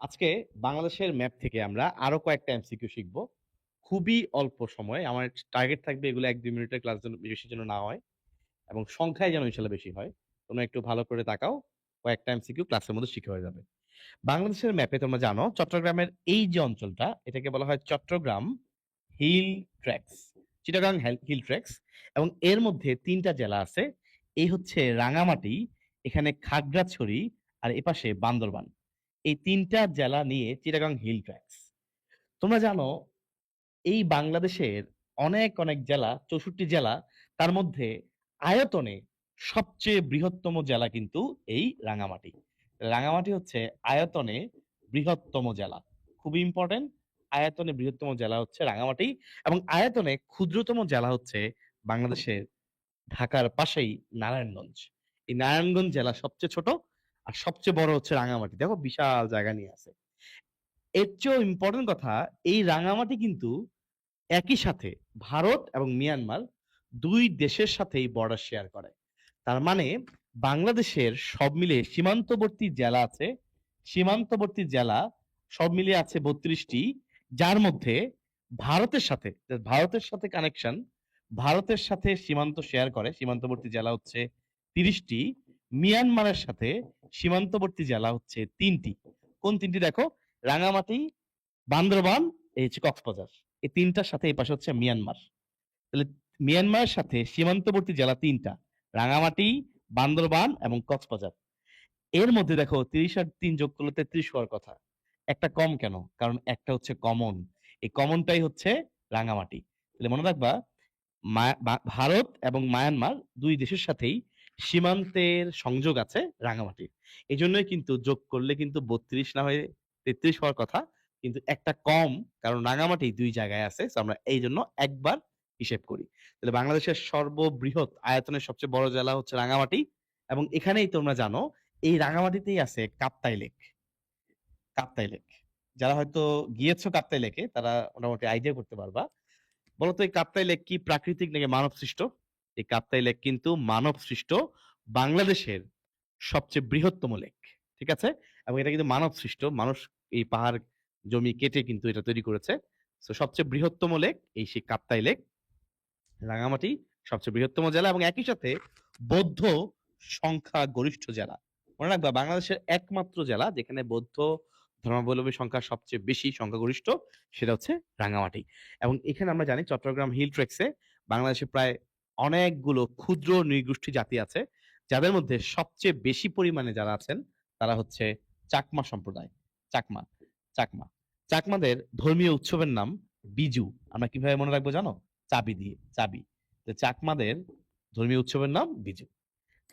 আজকে বাংলাদেশের ম্যাপ থেকে আমরা আরও কয়েকটা এমসিকিউ শিখব। খুবই অল্প সময়, আমার টার্গেট থাকবে এগুলো এক দুই মিনিটের ক্লাস যেন বেশি যেন না হয় এবং সংখ্যায় যেন ইনশাল্লাহ বেশি হয়। তোমরা একটু ভালো করে তাকাও, কয়েকটা এমসিকিউ ক্লাসের মধ্যে শিখে হয়ে যাবে। বাংলাদেশের ম্যাপে তোমরা জানো, চট্টগ্রামের এই যে অঞ্চলটা, এটাকে বলা হয় Chattogram hill tracts Chittagong hill tracts এবং এর মধ্যে তিনটা জেলা আছে। এই হচ্ছে রাঙামাটি, এখানে খাগড়াছড়ি আর এপাশে বান্দরবান। এই তিনটা জেলা নিয়ে চিটাগাং হিল ট্র্যাক্স তোমরা জানো, এই বাংলাদেশের অনেক অনেক জেলা, চৌষট্টি জেলা, তার মধ্যে আয়তনে সবচেয়ে বৃহত্তম জেলা কিন্তু এই রাঙামাটি। রাঙামাটি হচ্ছে আয়তনে বৃহত্তম জেলা। খুবই ইম্পর্টেন্ট আয়তনে বৃহত্তম জেলা হচ্ছে রাঙামাটি এবং আয়তনে ক্ষুদ্রতম জেলা হচ্ছে বাংলাদেশের ঢাকার পাশেই নারায়ণগঞ্জ। এই নারায়ণগঞ্জ জেলা সবচেয়ে ছোট আর সবচেয়ে বড় হচ্ছে রাঙামাটি। দেখো বিশাল জায়গা নিয়ে আছে। এর চেয়েও ইম্পর্টেন্ট কথা, এই রাঙামাটি কিন্তু একই সাথে ভারত এবং মিয়ানমার দুই দেশের সাথেই বর্ডার শেয়ার করে। তার মানে বাংলাদেশের সব মিলে সীমান্তবর্তী জেলা আছে, সীমান্তবর্তী জেলা সব মিলিয়ে আছে বত্রিশটি, যার মধ্যে ভারতের সাথে ভারতের সাথে কানেকশন ভারতের সাথে সীমান্ত শেয়ার করে। সীমান্তবর্তী জেলা হচ্ছে তিরিশটি। মিয়ানমারের সাথে সীমান্তবর্তী জেলা হচ্ছে তিনটি। কোন তিনটি দেখো? রাঙামাটি, বান্দরবান, এই হচ্ছে কক্সবাজার। এই তিনটার সাথে এই পাশে হচ্ছে মিয়ানমার। তাহলে মিয়ানমারের সাথে সীমান্তবর্তী জেলা তিনটা, রাঙামাটি, বান্দরবান এবং কক্সবাজার। এর মধ্যে দেখো তিরিশ আর তিন যোগ করলে তেত্রিশ হওয়ার কথা। একটা কম কেন? কারণ একটা হচ্ছে কমন। এই কমনটাই হচ্ছে রাঙামাটি। তাহলে মনে রাখবা ভারত এবং মায়ানমার দুই দেশের সাথেই সীমান্তের সংযোগ আছে রাঙামাটির। এই জন্যই কিন্তু যোগ করলে কিন্তু বত্রিশ না হয়ে তেত্রিশ হওয়ার কথা, কিন্তু একটা কম, কারণ রাঙামাটি দুই জায়গায় আছে আমরা এই জন্য একবার হিসেব করি। তাহলে বাংলাদেশের সর্ববৃহৎ আয়তনের সবচেয়ে বড় জেলা হচ্ছে রাঙামাটি, এবং এখানেই তোমরা জানো, এই রাঙামাটিতেই আছে কাপ্তাই লেক। কাপ্তাই লেক। যারা হয়তো গিয়েছো কাপ্তাই লেকে, তারা মোটামুটি আইডিয়া করতে পারবা। বলতো এই কাপ্তাই লেক কি প্রাকৃতিক নাকি মানব সৃষ্ট এই কাপ্তাই লেক কিন্তু মানব সৃষ্ট বাংলাদেশের সবচেয়ে বৃহত্তম লেক, ঠিক আছে? এবং এটা কিন্তু মানব সৃষ্ট মানুষ এই পাহাড় জমি কেটে কিন্তু এটা তৈরি করেছে। তো সবচেয়ে বৃহত্তম লেক এই সেই কাপ্তাই লেক। রাঙামাটি সবচেয়ে বৃহত্তম জেলা এবং একই সাথে বৌদ্ধ সংখ্যা গরিষ্ঠ জেলা। মনে রাখবা, বাংলাদেশের একমাত্র জেলা যেখানে বৌদ্ধ ধর্মাবলম্বী সংখ্যা সবচেয়ে বেশি সংখ্যাগরিষ্ঠ সেটা হচ্ছে রাঙামাটি। এবং এখানে আমরা জানি চট্টগ্রাম হিল ট্রেক্সে বাংলাদেশে প্রায় অনেকগুলো ক্ষুদ্র নৃগোষ্ঠী জাতি আছে, যাদের মধ্যে সবচেয়ে বেশি পরিমাণে যারা আছেন, তারা হচ্ছে চাকমা সম্প্রদায়। চাকমা চাকমা। চাকমাদের ধর্মীয় উৎসবের নাম বিজু। আমরা কীভাবে মনে রাখব জানো? চাবি দিয়ে, চাবি। তো চাকমাদের ধর্মীয় উৎসবের নাম বিজু।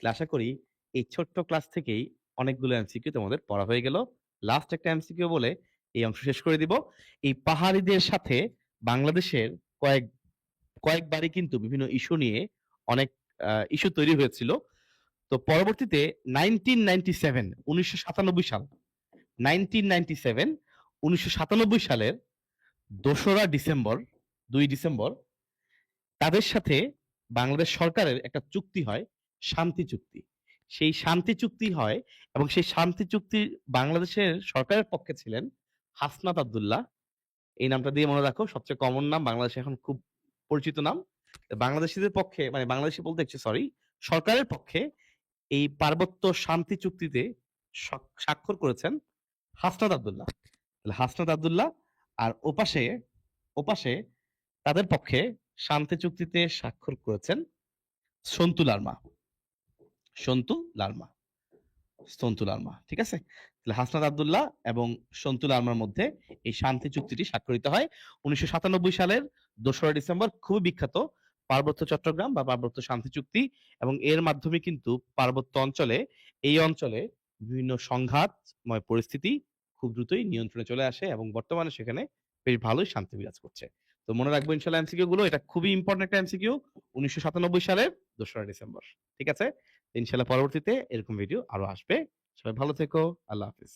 আশা করি এই ছোট্ট ক্লাস থেকেই অনেকগুলো এমসিকিউ তোমাদের পড়া হয়ে গেল। লাস্ট একটা এমসিকিউ বলে এই অংশ শেষ করে দিব। এই পাহাড়িদের সাথে বাংলাদেশের কয়েক কয়েকবারই কিন্তু বিভিন্ন ইস্যু নিয়ে অনেক ইস্যু তৈরি হয়েছিল। তো পরবর্তীতে নাইনটিন নাইনটি সেভেন উনিশশো সাতানব্বই সাল নাইনটিন নাইনটি সেভেন উনিশশো সাতানব্বই সালের দোসরা ডিসেম্বর, দুই ডিসেম্বর, তাদের সাথে বাংলাদেশ সরকারের একটা চুক্তি হয়, শান্তি চুক্তি। সেই শান্তি চুক্তি হয় এবং সেই শান্তি চুক্তি বাংলাদেশের সরকারের পক্ষে ছিলেন হাসনাত আবদুল্লাহ। এই নামটা দিয়ে মনে রাখো, সবচেয়ে কমন নাম বাংলাদেশে এখন খুব পরিচিত নাম। বাংলাদেশিদের পক্ষে মানে বাংলাদেশি বলতে সরি সরকারের পক্ষে এই পার্বত্য শান্তি চুক্তিতে স্বাক্ষর করেছেন হাসনাত আব্দুল্লাহ। হাসনাত আব্দুল্লাহ আর ওপাশে ওপাশে তাদের পক্ষে শান্তি চুক্তিতে স্বাক্ষর করেছেন সন্তু লার্মা। সন্তু লার্মা। সন্তু লার্মা, ঠিক আছে? তাহলে হাসনাত আব্দুল্লাহ এবং সন্তু লার্মার মধ্যে এই শান্তি চুক্তিটি স্বাক্ষরিত হয়। উনিশশো সাতানব্বই সালের দোসরা ডিসেম্বর খুবই বিখ্যাত। পার্বত্য চট্টগ্রাম বা পার্বত্য শান্তি চুক্তি এবং এর মাধ্যমে কিন্তু পার্বত্য অঞ্চলে, এই অঞ্চলে বিভিন্ন সংঘাতময় পরিস্থিতি খুব দ্রুতই নিয়ন্ত্রণে চলে আসে এবং বর্তমানে সেখানে বেশ ভালোই শান্তি বিরাজ করছে। তো মনে রাখব ইনশাল্লাহ এমসিকিউ গুলো, এটা খুবই ইম্পর্টেন্ট একটা এমসিকিউ উনিশশো সাতানব্বই সালের দোসরা ডিসেম্বর। ঠিক আছে? ইনশাল্লাহ পরবর্তীতে এরকম ভিডিও আরও আসবে। সবাই ভালো থেকো। আল্লাহ হাফিজ।